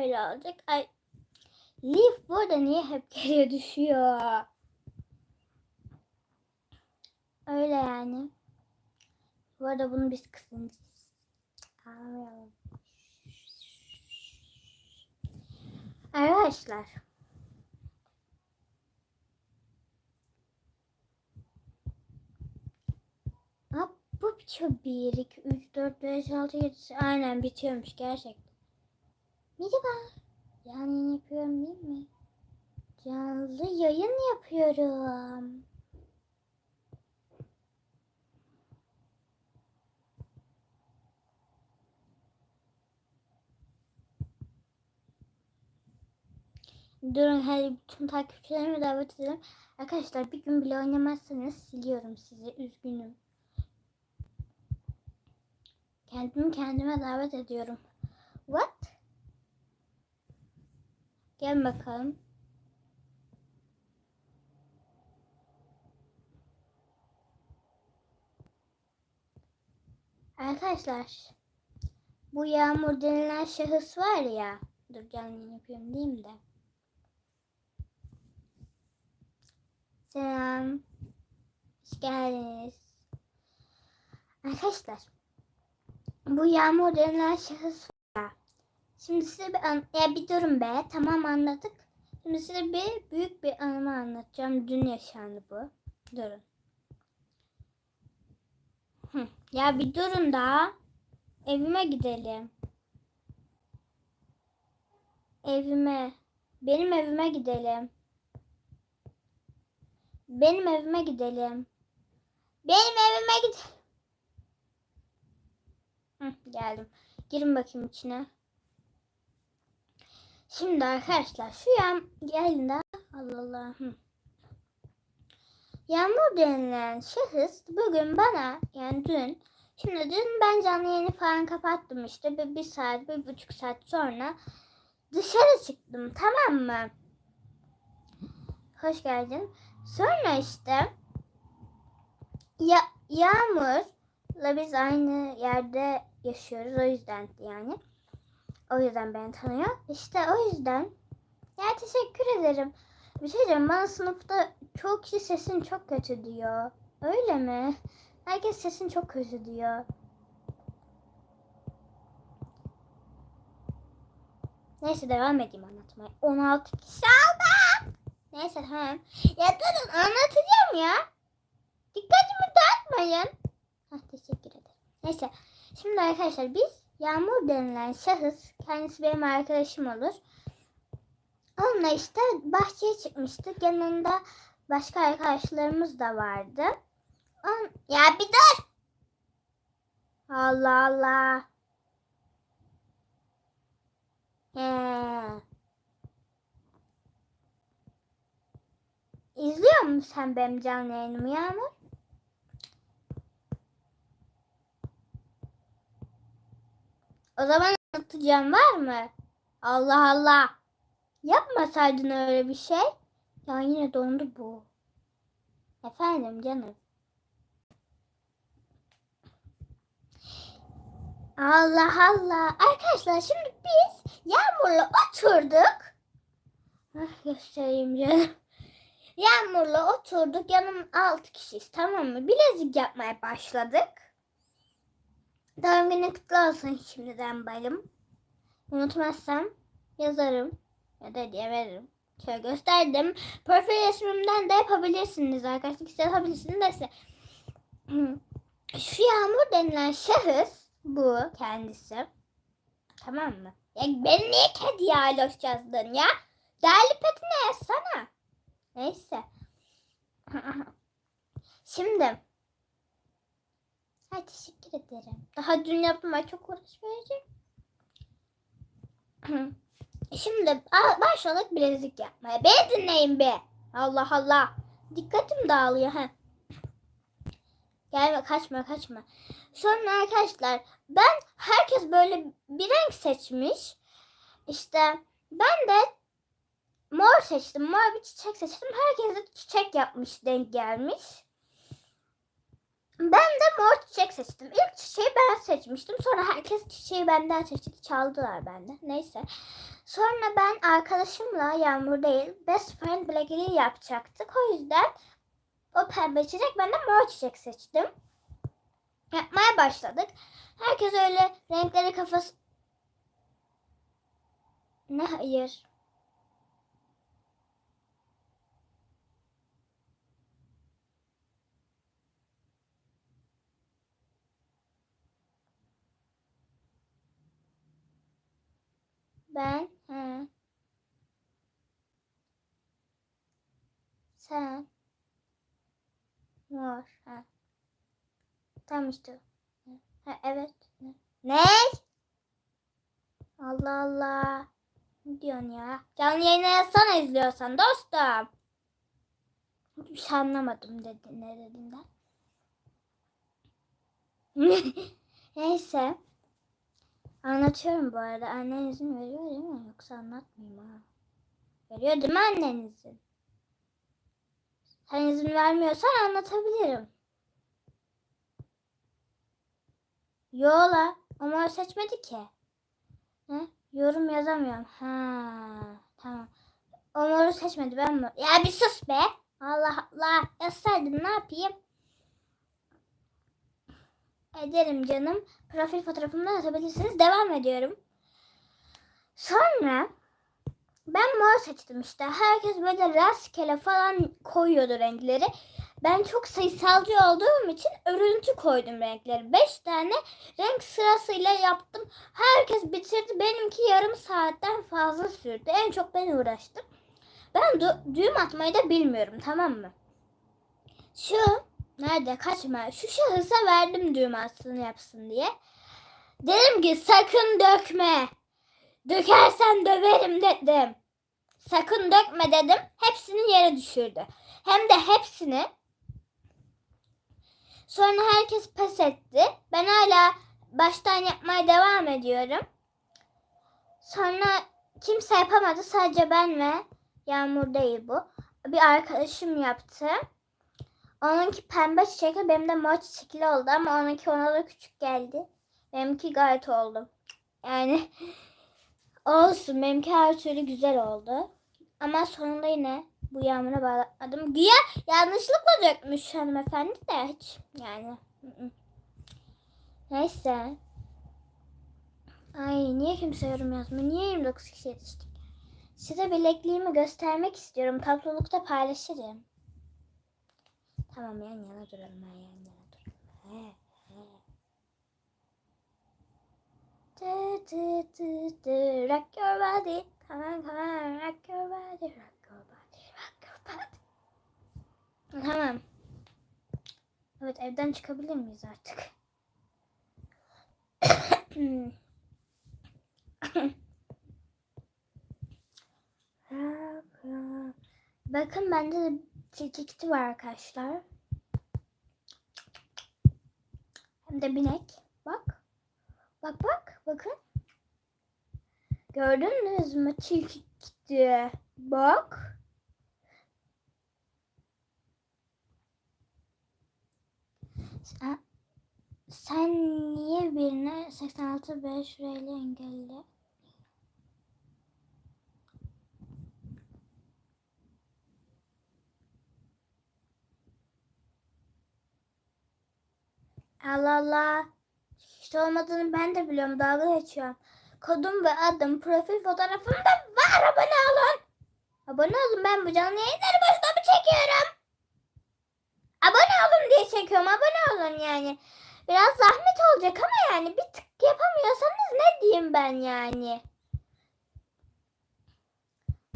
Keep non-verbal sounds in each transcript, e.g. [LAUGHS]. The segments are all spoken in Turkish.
Öyle olacak. Ay. Leaf burada niye hep [LAUGHS] geriye düşüyor? Öyle yani. Bu arada bunu biz. Ağlayalım. Arkadaşlar. Hop, bu bitiyor. 1, 2, 3, 4, 5, 6, 7. Aynen bitiyormuş gerçekten. Merhaba. Yayın yapıyorum değil mi? Canlı yayın yapıyorum. Durun hadi bütün takipçilerimi davet edelim. Arkadaşlar bir gün bile oynamazsanız siliyorum sizi. Üzgünüm. Kendimi kendime davet ediyorum. What? Gel bakalım. Arkadaşlar bu Yağmur denilen şahıs var ya. Dur canlı yapıyorum diyeyim de. Selam. Hoş geldiniz. Arkadaşlar. Bu Yağmur denilen şahıs. Şimdi size bir an ya bir durun be. Tamam anladık. Şimdi size bir büyük bir anımı anlatacağım. Dün yaşandı bu. Durun. Hı. Ya bir durun da. Evime gidelim. Evime. Benim evime gidelim. Benim evime gidelim. Benim evime gidelim. Hı, geldim. Girin bakayım içine. Şimdi arkadaşlar şu yan geldiğinde Allah Allah. Hı. Yağmur denilen şahıs bugün bana yani dün şimdi dün ben canlı yayını falan kapattım işte bir, bir saat bir buçuk saat sonra dışarı çıktım tamam mı? Hoş geldin. Sonra işte ya Yağmur'la biz aynı yerde yaşıyoruz o yüzden yani. O yüzden beni tanıyor. İşte o yüzden ya teşekkür ederim. Bir şey diyeceğim bana sınıfta çok kişi sesin çok kötü diyor. Öyle mi? Herkes sesin çok kötü diyor. Neyse devam edeyim anlatmaya. 16 kişi aldım. Neyse tamam. Ya durun anlatacağım ya. Dikkatimi dağıtmayın. Hah teşekkür ederim. Neyse. Şimdi arkadaşlar biz Yağmur denilen şahıs kendisi benim arkadaşım olur. Onunla işte bahçeye çıkmıştık. Yanında başka arkadaşlarımız da vardı. On... Ya bir dur. Allah Allah. He. İzliyor musun sen benim canlı yayınımı Yağmur? O zaman anlatacağım var mı? Allah Allah. Yapmasaydın öyle bir şey. Ya yine dondu bu. Efendim canım. Allah Allah. Arkadaşlar şimdi biz Yağmur'la oturduk. Ah, göstereyim canım. Yağmur'la oturduk. Yanım altı kişiyiz tamam mı? Bilezik yapmaya başladık. Doğum günün kutlu olsun şimdiden bayım. Unutmazsam yazarım ya da hediye veririm. Şöyle gösterdim. Profil resmimden de yapabilirsiniz arkadaşlar. İşte yapabilirsiniz de size. Şu Yağmur denilen şahıs bu kendisi. Tamam mı? Ya beni niye kediye aloş yazdın ya? Değerli petine yazsana. Neyse. [LAUGHS] Şimdi. Ay teşekkür ederim. Daha dün yaptım. Ay çok uğraş vereceğim. [CLEARS THROAT] Şimdi başladık bilezik yapmaya. Beni dinleyin be. Allah Allah. Dikkatim dağılıyor. ha. Gelme kaçma kaçma. Sonra arkadaşlar ben herkes böyle bir renk seçmiş. İşte ben de mor seçtim. Mor bir çiçek seçtim. Herkes de çiçek yapmış denk gelmiş. Ben de mor çiçek seçtim. İlk çiçeği ben seçmiştim. Sonra herkes çiçeği benden seçti. Çaldılar benden. Neyse. Sonra ben arkadaşımla Yağmur değil Best Friend Blackberry yapacaktık. O yüzden o pembe çiçek ben de mor çiçek seçtim. Yapmaya başladık. Herkes öyle renkleri kafası... Ne hayır. Ben, he. Sen. Mor, ha. Tam işte. Ha, evet. Ne? Allah Allah. Ne diyorsun ya? Canlı yayına yazsana izliyorsan dostum. Hiçbir şey anlamadım dedi, ne dediğinden. [LAUGHS] Neyse. Anlatıyorum bu arada. Annen izin veriyor değil mi? Yoksa anlatmayayım ha. Veriyor değil mi annen izin? Sen izin vermiyorsan anlatabilirim. Yola. Ama o seçmedi ki. Ne? Yorum yazamıyorum. Ha, tamam. Onları seçmedi ben mi? Ya bir sus be. Allah Allah. Yazsaydın ne yapayım? Ederim canım. Profil fotoğrafımdan atabilirsiniz. Devam ediyorum. Sonra ben mor seçtim işte. Herkes böyle rastgele falan koyuyordu renkleri. Ben çok sayısalcı olduğum için örüntü koydum renkleri. Beş tane renk sırasıyla yaptım. Herkes bitirdi. Benimki yarım saatten fazla sürdü. En çok ben uğraştım. Ben dü- düğüm atmayı da bilmiyorum tamam mı? Şu nerede kaçma? Şu şahısa verdim düğüm atsın yapsın diye. Dedim ki sakın dökme. Dökersen döverim dedim. Sakın dökme dedim. Hepsini yere düşürdü. Hem de hepsini. Sonra herkes pes etti. Ben hala baştan yapmaya devam ediyorum. Sonra kimse yapamadı. Sadece ben ve Yağmur değil bu. Bir arkadaşım yaptı. Onunki pembe çiçekli, benim de mor çiçekli oldu ama onunki ona da küçük geldi. Benimki gayet oldu. Yani [LAUGHS] olsun benimki her türlü güzel oldu. Ama sonunda yine bu yağmura bağladım. Güya yanlışlıkla dökmüş hanımefendi de hiç yani. Neyse. Ay niye kimse yorum yazmıyor? Niye 29 kişi yetiştik? Size bilekliğimi göstermek istiyorum. Toplulukta paylaşırım. Tamam yan yana duralım. Yan yana duralım. He, he. Du, du, du, du. Rock your body. Come on, come on. Rock your body. Rock your body. Rock your body. Tamam. Evet evden çıkabilir miyiz artık? [COUGHS] Bakın bende de tilkikti var arkadaşlar. Hem de binek. Bak. Bak bak. Bakın. Gördünüz mü tilkikti? Bak. Sen, sen niye birine 86 5 ile engelli? Allah Allah. Hiç olmadığını ben de biliyorum. Dalga geçiyorum. Kodum ve adım, profil fotoğrafım da var. Abone olun. Abone olun. Ben bu canlı yayınları boşuna mı çekiyorum? Abone olun diye çekiyorum. Abone olun yani. Biraz zahmet olacak ama yani bir tık yapamıyorsanız ne diyeyim ben yani.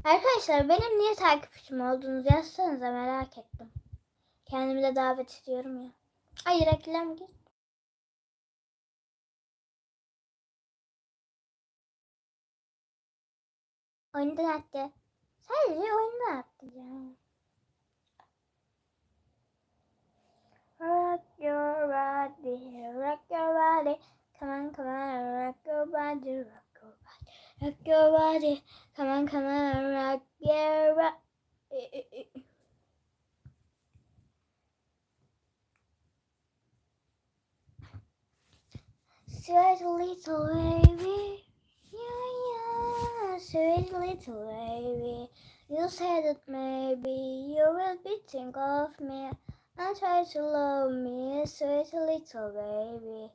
Arkadaşlar benim niye takipçim olduğunuzu yazsanıza merak ettim. Kendimi de davet ediyorum ya. Ay reklam gir. Oyundan attı. Sadece oyundan attı ya. Rock your body, rock your body. Come on, come on, rock your body, rock your body. Rock your body. Come on, come on, rock your body. Sweet little baby, yeah, yeah. Ah, sweet little baby, you said that maybe you will be think of me and try to love me, sweet little baby.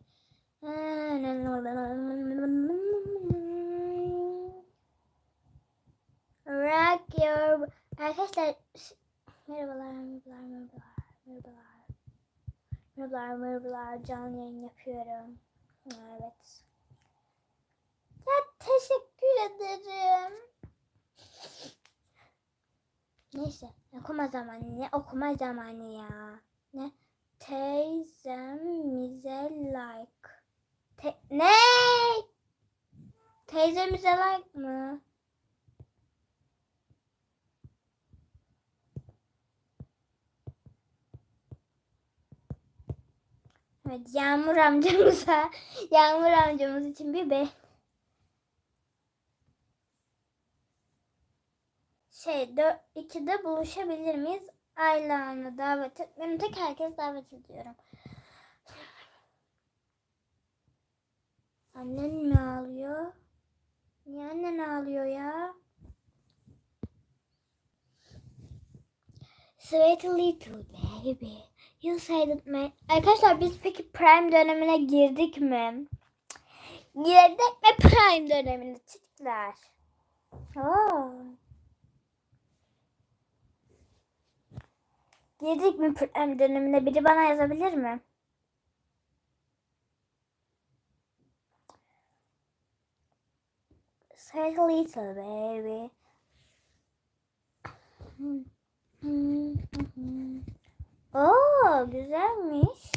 Rock your... Arkadaşlar merhabalar, merhabalar, merhabalar. Merhabalar, merhabalar. Canlı yayın yapıyorum. Evet. Ya teşekkür ederim. Neyse okuma zamanı ne okuma zamanı ya. Ne? Teyzemize like. Te ne? Teyzemize like mı? Evet Yağmur amcamıza [LAUGHS] Yağmur amcamız için bir be şey dört, ikide buluşabilir miyiz? Aylan'ı davet et. Ben tek herkes davet ediyorum. Annen mi ağlıyor? Niye annen ağlıyor ya? Sweet little baby. You said me. Arkadaşlar biz peki Prime dönemine girdik mi? Girdik mi Prime dönemine çocuklar? Oo. Girdik mi Prime dönemine? Biri bana yazabilir mi? Say little baby. Oo güzelmiş.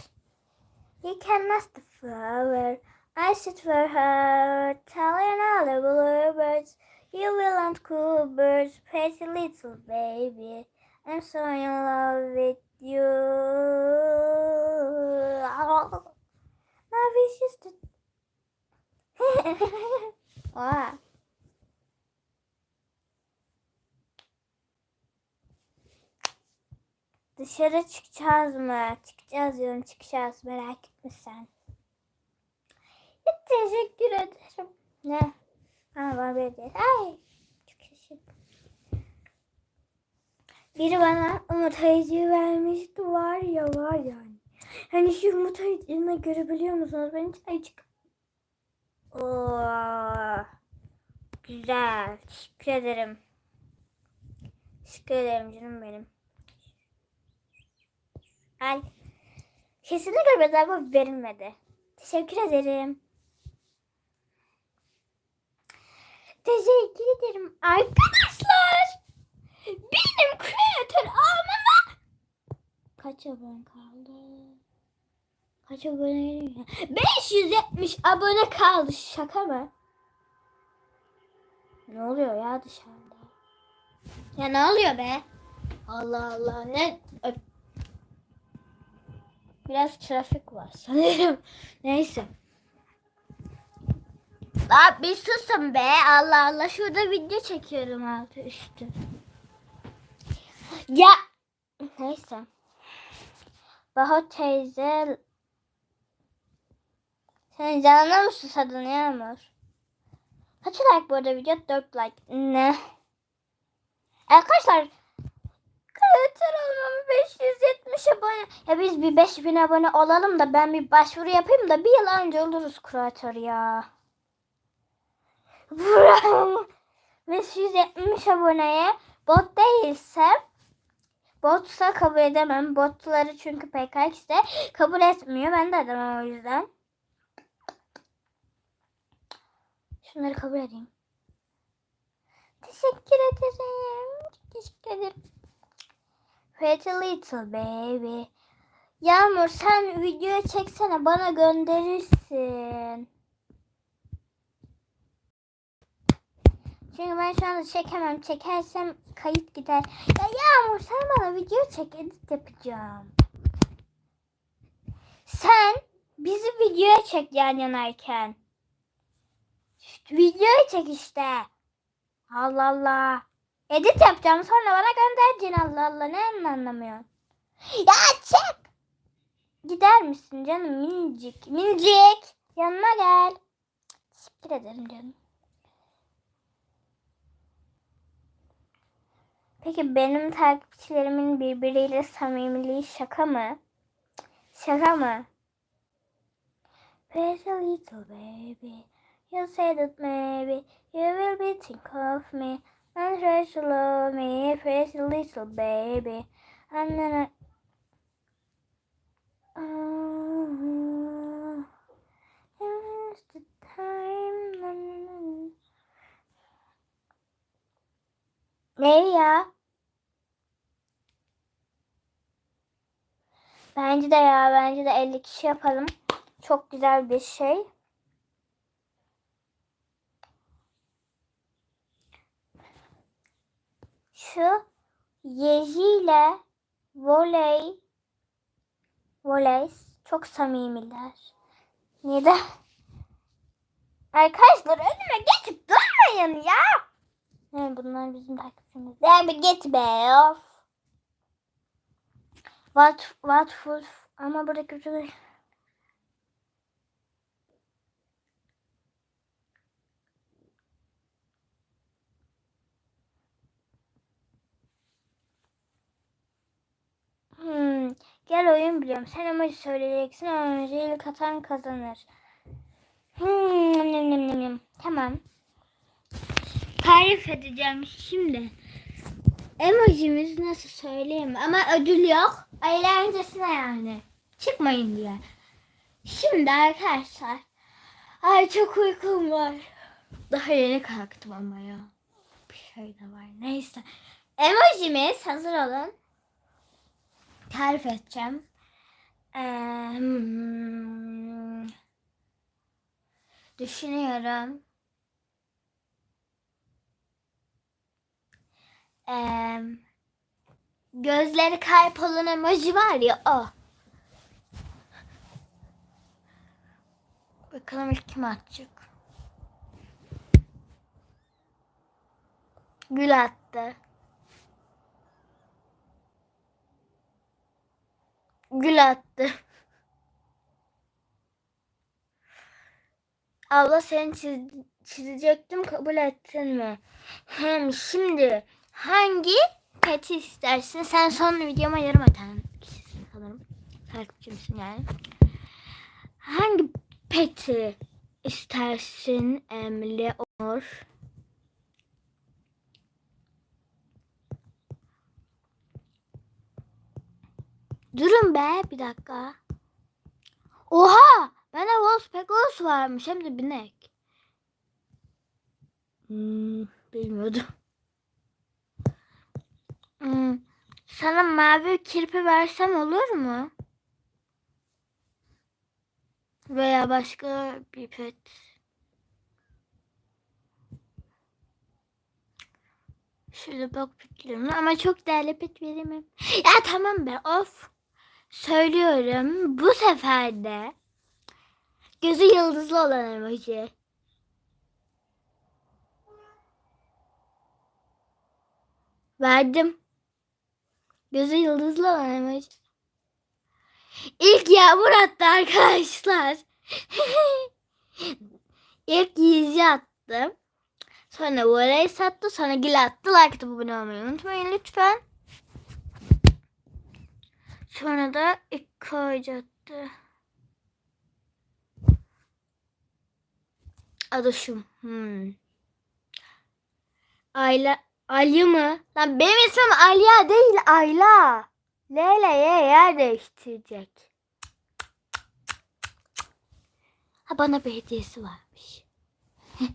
You can the flower. I sit for her, telling all the bluebirds. You will and cool birds, pretty little baby. I'm so in love with you. [LAUGHS] Love is just. [LAUGHS] Wow. Dışarı çıkacağız mı? Çıkacağız diyorum çıkacağız merak etme sen. Teşekkür ederim. Ne? Ha var de. Ay. Çok şaşırdım. Biri bana umut ayıcıyı vermişti var ya var yani. Hani şu umut ayıcığını görebiliyor musunuz? Ben hiç ayıcık. Oo. Güzel. Teşekkür ederim. Teşekkür ederim canım benim. Ay. Kesinlikle bedava verilmedi. Teşekkür ederim. Teşekkür ederim arkadaşlar. Benim kreatör almama. Kaç abone kaldı? Kaç abone? 570 abone kaldı. Şaka mı? Ne oluyor ya dışarıda? Ya ne oluyor be? Allah Allah ne? Biraz trafik var [LAUGHS] sanırım. Neyse. Abi bir susun be. Allah Allah. Şurada video çekiyorum altı üstü. Ya. Neyse. Baho teyze. Senin canına mı susadın Yağmur? Kaç like bu arada video? 4 like. Ne? Arkadaşlar Kreatör olmamı 570 abone. Ya biz bir 5000 abone olalım da ben bir başvuru yapayım da bir yıl önce oluruz kreatör ya. [LAUGHS] 570 aboneye bot değilse botsa kabul edemem. Botları çünkü PKX'de kabul etmiyor. Ben de edemem o yüzden. Şunları kabul edeyim. Teşekkür ederim. Teşekkür ederim. Pretty little baby. Yağmur sen video çeksene bana gönderirsin. Çünkü ben şu anda çekemem. Çekersem kayıt gider. Ya Yağmur sen bana video çek edit yapacağım. Sen bizi videoya çek yan yanayken. İşte videoya çek işte. Allah Allah. Edit yapacağım sonra bana göndereceksin Allah Allah ne anlamıyorsun? Ya çek. Gider misin canım minicik minicik yanıma gel. Teşekkür ederim canım. Peki benim takipçilerimin birbiriyle samimiliği şaka mı? Şaka mı? Pretty little baby, you say that maybe you will be think of me and to love me, pretty little baby. And then I... Oh, it's the time. Ne ya? Bence de ya bence de 50 kişi yapalım. Çok güzel bir şey. Şu Yeji ile voley voley çok samimiler. Neden? Arkadaşlar önüme geçip durmayın ya. Ne bunlar bizim takipçimiz. Ya bir git be of. What what for ama buradaki bir Hmm, gel oyun biliyorum. Sen emoji söyleyeceksin. Emojiyi katan kazanır. Hmm, nem, nem, nem. Tamam. Tarif edeceğim şimdi. Emojimiz nasıl söyleyeyim ama ödül yok. Eğlencesine yani. Çıkmayın diye. Şimdi arkadaşlar. Ay çok uykum var. Daha yeni kalktım ama ya. Bir şey de var. Neyse. Emojimiz hazır olun. Tarif edeceğim. Ee, düşünüyorum. Ee, gözleri kalp olan emoji var ya o. Bakalım ilk kim atacak? Gül attı. Gül attı. Abla seni çiz, çizecektim kabul ettin mi? Hem şimdi hangi peti istersin? Sen son videoma yarım atan sanırım. Takipçimsin yani. Hangi peti istersin Emre Onur? Durun be bir dakika. Oha! Bende Wolfpackos varmış hem de binek. Hmm, bilmiyordum. Hmm, sana mavi kirpi versem olur mu? Veya başka bir pet. Şurada bak petlerim ama çok değerli pet veremem. Ya tamam be of. Söylüyorum bu sefer de gözü yıldızlı olan emoji. Verdim. Gözü yıldızlı olan emoji. İlk yağmur attı arkadaşlar. [LAUGHS] İlk yüzü attım. Sonra voley sattı. Sonra gül attı. Like atıp abone olmayı unutmayın lütfen. Sonra da ilk koyucu attı. Adışım. Hmm. Ayla. Alya mı? Lan benim ismim Alya değil Ayla. L ile Y yer değiştirecek. Ha bana bir hediyesi varmış. [LAUGHS]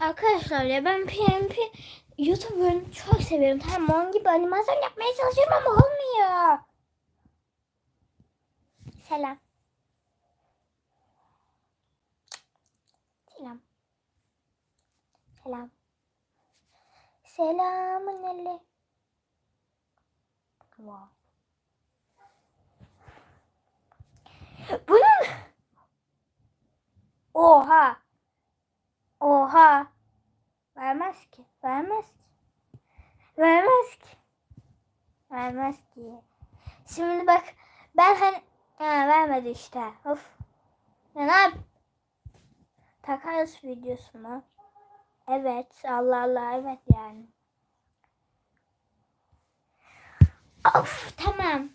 Arkadaşlar ya ben PNP YouTuber'ını çok seviyorum. Tamam onun gibi animasyon yapmaya çalışıyorum ama olmuyor. Selam. Selam. Selam. Selamun aleyküm. Wow. Bunun Oha. Oha. Vermez ki. Vermez ki. Vermez ki. Vermez ki. Şimdi bak ben hani ha, vermedi işte. Of. Ya ne yap? Takas videosu mu? Evet Allah Allah evet yani. Of tamam.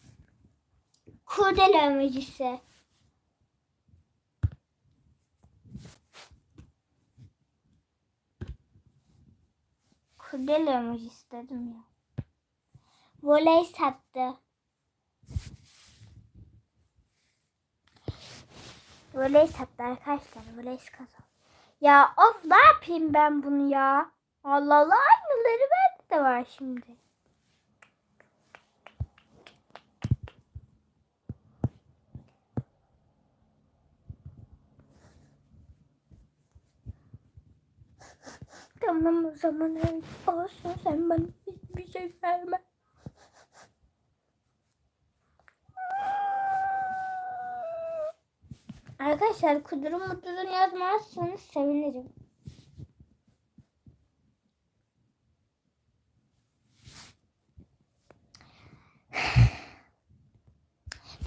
Kurdele emojisi. Kurdele emojisi dedim ya. Voley sattı. Voley sattı arkadaşlar. Voley kazandı. Ya of ne yapayım ben bunu ya? Allah Allah aynıları bende de var şimdi. Tamam o zaman öyle olsun sen bana hiçbir şey verme. Arkadaşlar kudurum mutlusun yazmazsanız sevinirim. [SIGHS]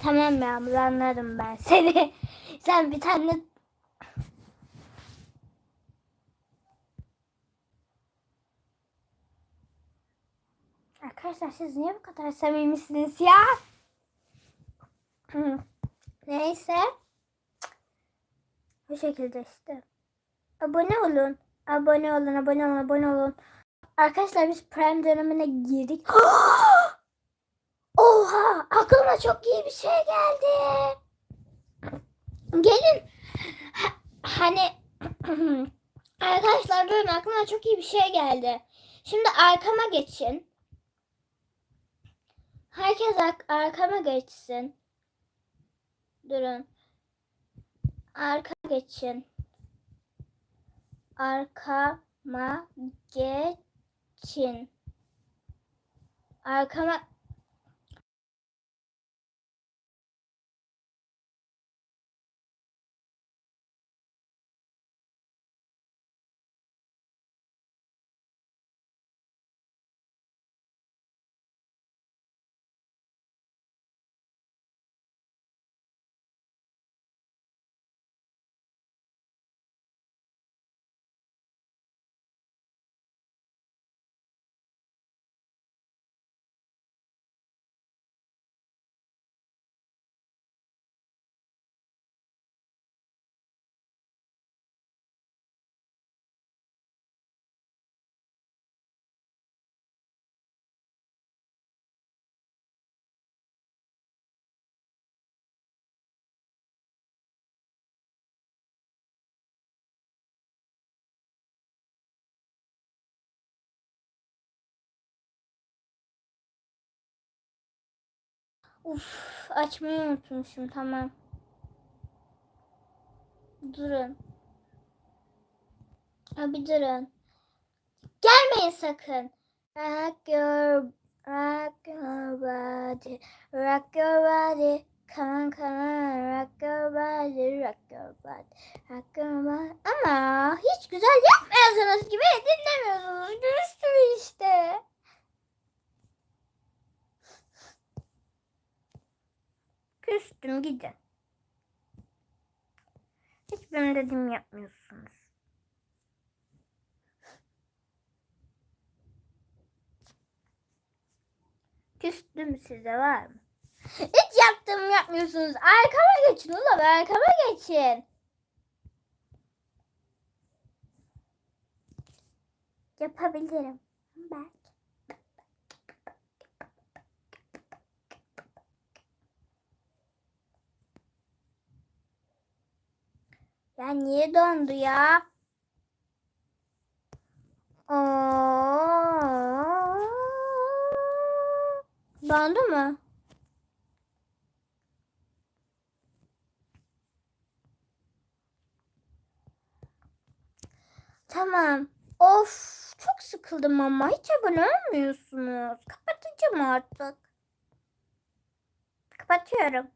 Tamam Yağmur anladım ben seni. [LAUGHS] Sen bir tane Arkadaşlar siz niye bu kadar samimisiniz ya? Neyse. Bu şekilde işte. Abone olun. Abone olun, abone olun, abone olun. Arkadaşlar biz Prime dönemine girdik. [GASPS] Oha! Aklıma çok iyi bir şey geldi. Gelin. Ha- hani [CLEARS THROAT] arkadaşlar durun aklıma çok iyi bir şey geldi. Şimdi arkama geçin. Herkes ar- arkama geçsin. Durun. Arka geçin. Arkama geçin. Arkama Uf, açmayı unutmuşum. Tamam. Durun. Abi durun. Gelmeyin sakın. Rock your, rock your body, rock your body. Come on, come on, rock your body, rock your body, rock your body. Ama hiç güzel yapmıyorsunuz gibi dinlemiyorsunuz. Görüştüm işte. Küstüm gidin. Hiç benim dediğimi yapmıyorsunuz. Küstüm size var mı? Hiç yaptığımı yapmıyorsunuz. Arkama geçin ulan arkama geçin. Yapabilirim. Belki. Ya niye dondu ya? Oo. Dondu? Tamam. Of çok sıkıldım ama hiç abone olmuyorsunuz. Kapatacağım artık. Kapatıyorum.